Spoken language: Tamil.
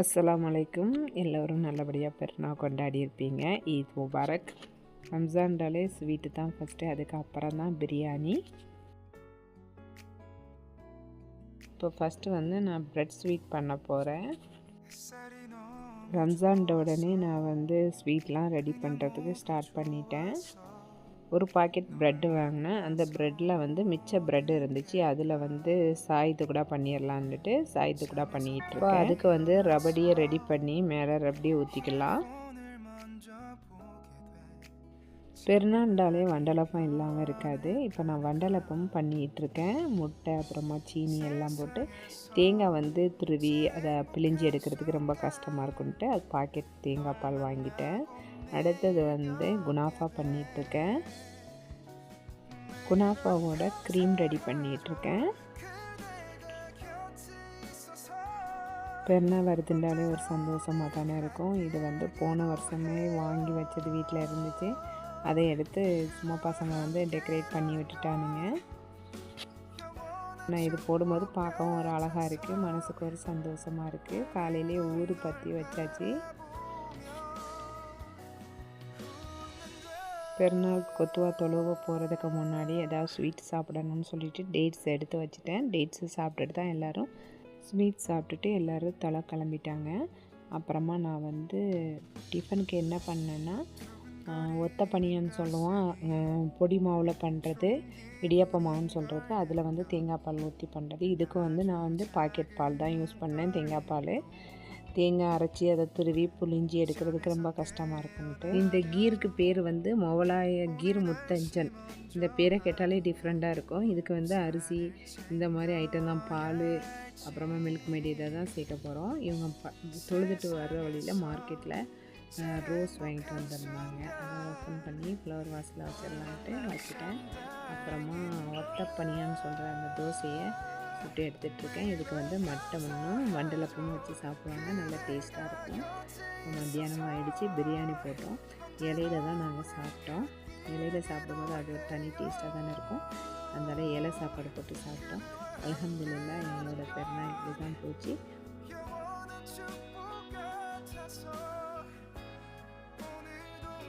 அஸ்லாம் அலைக்கும் எல்லோரும் நல்லபடியாக பெருனா கொண்டாடி இருப்பீங்க. ஈத் முபாரக். ரம்ஜான்டாலே ஸ்வீட்டு தான் ஃபஸ்ட்டு அதுக்கப்புறம் தான் பிரியாணி. இப்போ ஃபஸ்ட்டு வந்து நான் ப்ரெட் ஸ்வீட் பண்ண போகிறேன் ரம்ஜான்ட உடனே நான் வந்து ஸ்வீட்லாம் ரெடி பண்ணுறதுக்கு ஸ்டார்ட் பண்ணிட்டேன். ஒரு பாக்கெட் ப்ரெட்டு வாங்கினேன். அந்த ப்ரெட்டில் வந்து மிச்ச ப்ரெட் இருந்துச்சு. அதில் வந்து சாயத்து கூட பண்ணிடலான்ட்டு சாயத்து கூட பண்ணிகிட்டு இருக்கேன். அதுக்கு வந்து ரபடியை ரெடி பண்ணி மேலே ரபடியை ஊற்றிக்கலாம் பெருநாண்டாலே வண்டலப்பம் இல்லாமல் இருக்காது. இப்போ நான் வண்டலப்பம் பண்ணிகிட்டு இருக்கேன். முட்டை அப்புறமா சீனி எல்லாம் போட்டு தேங்காய் வந்து துருவி அதை பிழிஞ்சி எடுக்கிறதுக்கு ரொம்ப கஷ்டமாக இருக்குன்ட்டு அது பாக்கெட் தேங்காய் பால் வாங்கிட்டேன். அடுத்தது வந்து குனாஃபா பண்ணிகிட்ருக்கேன் குனாஃபாவோட க்ரீம் ரெடி பண்ணிகிட்ருக்கேன் பெருநாள் வருதுண்டாலே ஒரு சந்தோஷமாக தானே இருக்கும். இது வந்து போன வருஷமே வாங்கி வச்சது வீட்டில் இருந்துச்சு. அதை எடுத்து சும்மா பசங்க வந்து டெக்கரேட் பண்ணி விட்டுட்டானுங்க. நான் இது போடும்போது பார்க்கவும் ஒரு அழகாக இருக்குது மனசுக்கு ஒரு சந்தோஷமாக இருக்குது காலையிலே ஊறு பற்றி வச்சாச்சு. பெருநாள் கொத்துவா தொழுவ போகிறதுக்கு முன்னாடி ஏதாவது ஸ்வீட் சாப்பிடணும்னு சொல்லிட்டு டேட்ஸ் எடுத்து வச்சுட்டேன். டேட்ஸு சாப்பிட்டுட்டு தான் எல்லோரும் ஸ்வீட் சாப்பிட்டுட்டு எல்லோரும் தலை கிளம்பிட்டாங்க. அப்புறமா நான் வந்து டிஃபனுக்கு என்ன பண்ணேன்னா ஒத்த பனியன்னு சொல்லுவோம் பொடி மாவில் பண்ணுறது இடியப்ப மாவுன்னு சொல்கிறது அதில் வந்து தேங்காய் பால் ஊற்றி பண்ணுறது இதுக்கு வந்து நான் வந்து பாக்கெட் பால் தான் யூஸ் பண்ணேன் தேங்காய் பால். தேங்காய் அரைச்சி அதை துருவி புளிஞ்சி எடுக்கிறதுக்கு ரொம்ப கஷ்டமாக இருக்குன்ட்டு இந்த கீருக்கு பேர் வந்து மொவலாய கீர் முத்தஞ்சன். இந்த பேரை கேட்டாலே டிஃப்ரெண்ட்டாக இருக்கும். இதுக்கு வந்து அரிசி இந்த மாதிரி ஐட்டம் தான் பால் அப்புறமா மில்க் மேடி இதை தான் சேர்க்க போகிறோம் இவங்க ப தொழுதுட்டு வர்ற வழியில் மார்க்கெட்டில் ரோஸ் வாங்கிட்டு வந்துருந்தாங்க. அதை ஓப்பன் பண்ணி ஃப்ளவர் வாஷில் வச்சிடலான்ட்டு வச்சுட்டேன். அப்புறமா ஒத்த பனியான்னு சொல்கிற அந்த தோசையை சுட்டு எடுத்துகிட்ருக்கேன். இதுக்கு வந்து மட்டை மண்ணும் மண்டலப்பமும் வச்சு சாப்பிடுவாங்க. நல்லா டேஸ்ட்டாக இருக்கும். மத்தியானம் ஆகிடுச்சு பிரியாணி போட்டோம். இலையில தான் நாங்கள் சாப்பிட்டோம். இலையில சாப்பிடும்போது அது ஒரு தனி டேஸ்ட்டாக தானே இருக்கும். அதனால் இலை சாப்பாடு போட்டு சாப்பிட்டோம். அலமதுல்லா எங்களோட பெருநாள் இப்படி தான் போச்சு.